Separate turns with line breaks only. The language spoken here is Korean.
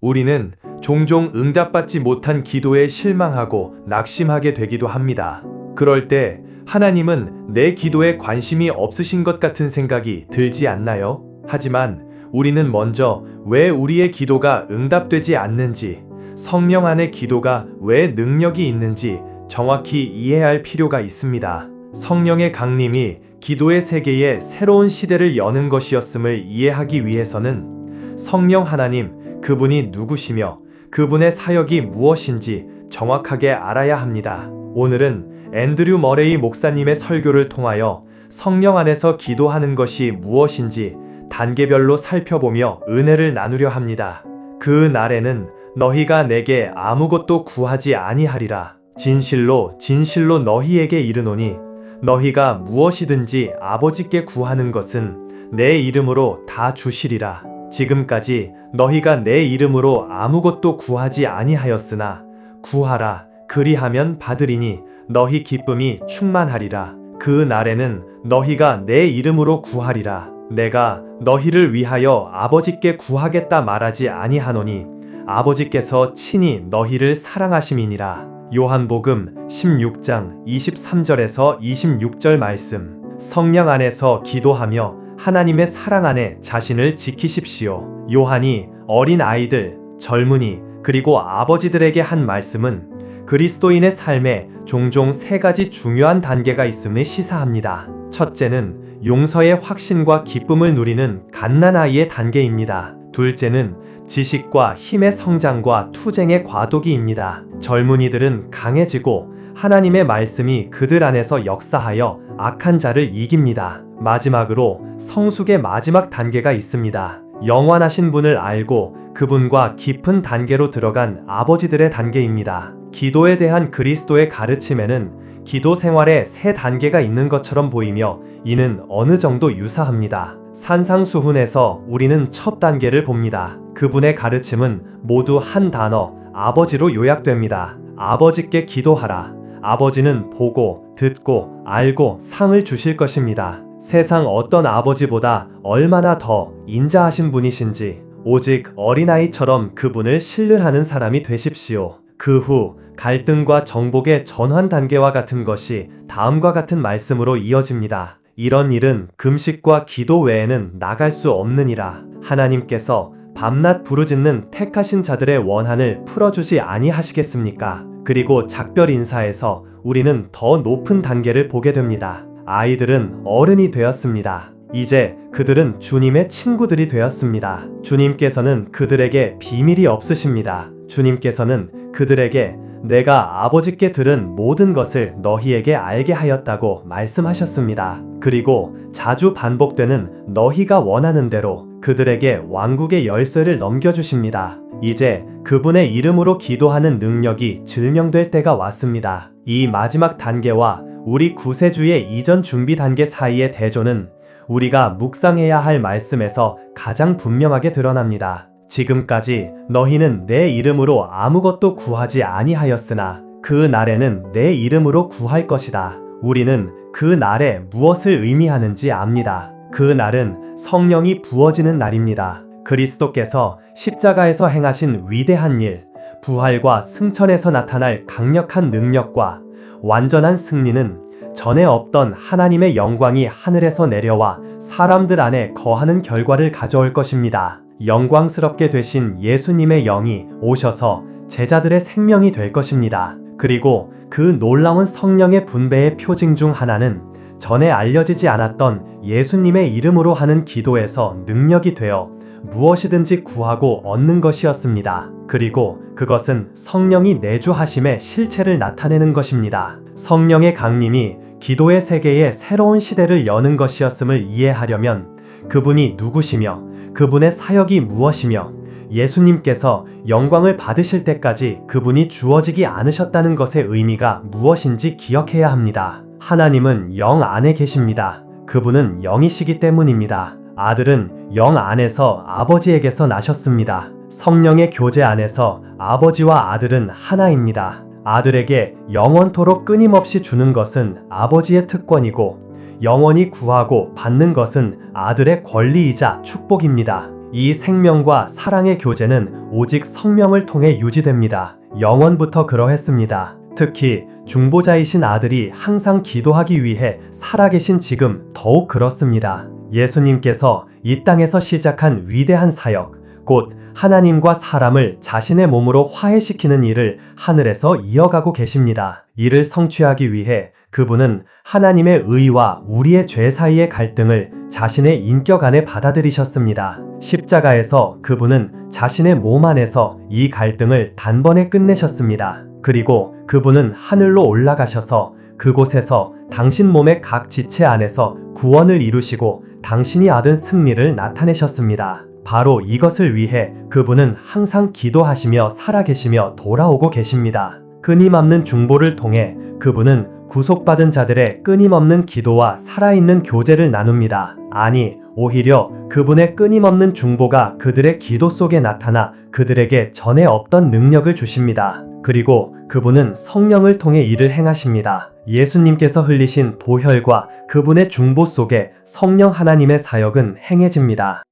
우리는 종종 응답받지 못한 기도에 실망하고 낙심하게 되기도 합니다. 그럴 때 하나님은 내 기도에 관심이 없으신 것 같은 생각이 들지 않나요? 하지만 우리는 먼저 왜 우리의 기도가 응답되지 않는지, 성령 안의 기도가 왜 능력이 있는지 정확히 이해할 필요가 있습니다. 성령의 강림이 기도의 세계에 새로운 시대를 여는 것이었음을 이해하기 위해서는 성령 하나님, 그분이 누구시며 그분의 사역이 무엇인지 정확하게 알아야 합니다. 오늘은 앤드류 머레이 목사님의 설교를 통하여 성령 안에서 기도하는 것이 무엇인지 단계별로 살펴보며 은혜를 나누려 합니다. 그 날에는 너희가 내게 아무것도 구하지 아니하리라. 진실로 진실로 너희에게 이르노니 너희가 무엇이든지 아버지께 구하는 것은 내 이름으로 다 주시리라. 지금까지 너희가 내 이름으로 아무것도 구하지 아니하였으나 구하라 그리하면 받으리니 너희 기쁨이 충만하리라. 그 날에는 너희가 내 이름으로 구하리라. 내가 너희를 위하여 아버지께 구하겠다 말하지 아니하노니 아버지께서 친히 너희를 사랑하심이니라. 요한복음 16장 23절에서 26절 말씀. 성령 안에서 기도하며 하나님의 사랑 안에 자신을 지키십시오. 요한이 어린 아이들, 젊은이, 그리고 아버지들에게 한 말씀은 그리스도인의 삶에 종종 세 가지 중요한 단계가 있음을 시사합니다. 첫째는 용서의 확신과 기쁨을 누리는 갓난아이의 단계입니다. 둘째는 지식과 힘의 성장과 투쟁의 과도기입니다. 젊은이들은 강해지고 하나님의 말씀이 그들 안에서 역사하여 악한 자를 이깁니다. 마지막으로 성숙의 마지막 단계가 있습니다. 영원하신 분을 알고 그분과 깊은 단계로 들어간 아버지들의 단계입니다. 기도에 대한 그리스도의 가르침에는 기도 생활에 세 단계가 있는 것처럼 보이며 이는 어느 정도 유사합니다. 산상수훈에서 우리는 첫 단계를 봅니다. 그분의 가르침은 모두 한 단어, 아버지로 요약됩니다. 아버지께 기도하라. 아버지는 보고, 듣고, 알고 상을 주실 것입니다. 세상 어떤 아버지보다 얼마나 더 인자하신 분이신지, 오직 어린아이처럼 그분을 신뢰하는 사람이 되십시오. 그 후 갈등과 정복의 전환 단계와 같은 것이 다음과 같은 말씀으로 이어집니다. 이런 일은 금식과 기도 외에는 나갈 수 없느니라. 하나님께서 밤낮 부르짖는 택하신 자들의 원한을 풀어주지 아니하시겠습니까? 그리고 작별 인사에서 우리는 더 높은 단계를 보게 됩니다. 아이들은 어른이 되었습니다. 이제 그들은 주님의 친구들이 되었습니다. 주님께서는 그들에게 비밀이 없으십니다. 주님께서는 그들에게 내가 아버지께 들은 모든 것을 너희에게 알게 하였다고 말씀하셨습니다. 그리고 자주 반복되는 너희가 원하는 대로 그들에게 왕국의 열쇠를 넘겨주십니다. 이제 그분의 이름으로 기도하는 능력이 증명될 때가 왔습니다. 이 마지막 단계와 우리 구세주의 이전 준비 단계 사이의 대조는 우리가 묵상해야 할 말씀에서 가장 분명하게 드러납니다. 지금까지 너희는 내 이름으로 아무것도 구하지 아니하였으나 그 날에는 내 이름으로 구할 것이다. 우리는 그 날에 무엇을 의미하는지 압니다. 그 날은 성령이 부어지는 날입니다. 그리스도께서 십자가에서 행하신 위대한 일, 부활과 승천에서 나타날 강력한 능력과 완전한 승리는 전에 없던 하나님의 영광이 하늘에서 내려와 사람들 안에 거하는 결과를 가져올 것입니다. 영광스럽게 되신 예수님의 영이 오셔서 제자들의 생명이 될 것입니다. 그리고 그 놀라운 성령의 분배의 표징 중 하나는 전에 알려지지 않았던 예수님의 이름으로 하는 기도에서 능력이 되어 무엇이든지 구하고 얻는 것이었습니다. 그리고 그것은 성령이 내주하심의 실체를 나타내는 것입니다. 성령의 강림이 기도의 세계에 새로운 시대를 여는 것이었음을 이해하려면 그분이 누구시며 그분의 사역이 무엇이며 예수님께서 영광을 받으실 때까지 그분이 주어지기 않으셨다는 것의 의미가 무엇인지 기억해야 합니다. 하나님은 영 안에 계십니다. 그분은 영이시기 때문입니다. 아들은 영 안에서 아버지에게서 나셨습니다. 성령의 교제 안에서 아버지와 아들은 하나입니다. 아들에게 영원토록 끊임없이 주는 것은 아버지의 특권이고 영원히 구하고 받는 것은 아들의 권리이자 축복입니다.
이 생명과 사랑의 교제는 오직 성령을 통해 유지됩니다. 영원부터 그러했습니다. 특히 중보자이신 아들이 항상 기도하기 위해 살아계신 지금 더욱 그렇습니다. 예수님께서 이 땅에서 시작한 위대한 사역, 곧 하나님과 사람을 자신의 몸으로 화해시키는 일을 하늘에서 이어가고 계십니다. 이를 성취하기 위해 그분은 하나님의 의와 우리의 죄 사이의 갈등을 자신의 인격 안에 받아들이셨습니다. 십자가에서 그분은 자신의 몸 안에서 이 갈등을 단번에 끝내셨습니다. 그리고 그분은 하늘로 올라가셔서 그곳에서 당신 몸의 각 지체 안에서 구원을 이루시고 당신이 얻은 승리를 나타내셨습니다. 바로 이것을 위해 그분은 항상 기도하시며 살아계시며 돌아오고 계십니다. 끊임없는 중보를 통해 그분은 구속받은 자들의 끊임없는 기도와 살아있는 교제를 나눕니다. 아니, 오히려 그분의 끊임없는 중보가 그들의 기도 속에 나타나 그들에게 전에 없던 능력을 주십니다. 그리고 그분은 성령을 통해 일을 행하십니다. 예수님께서 흘리신 보혈과 그분의 중보 속에 성령 하나님의 사역은 행해집니다.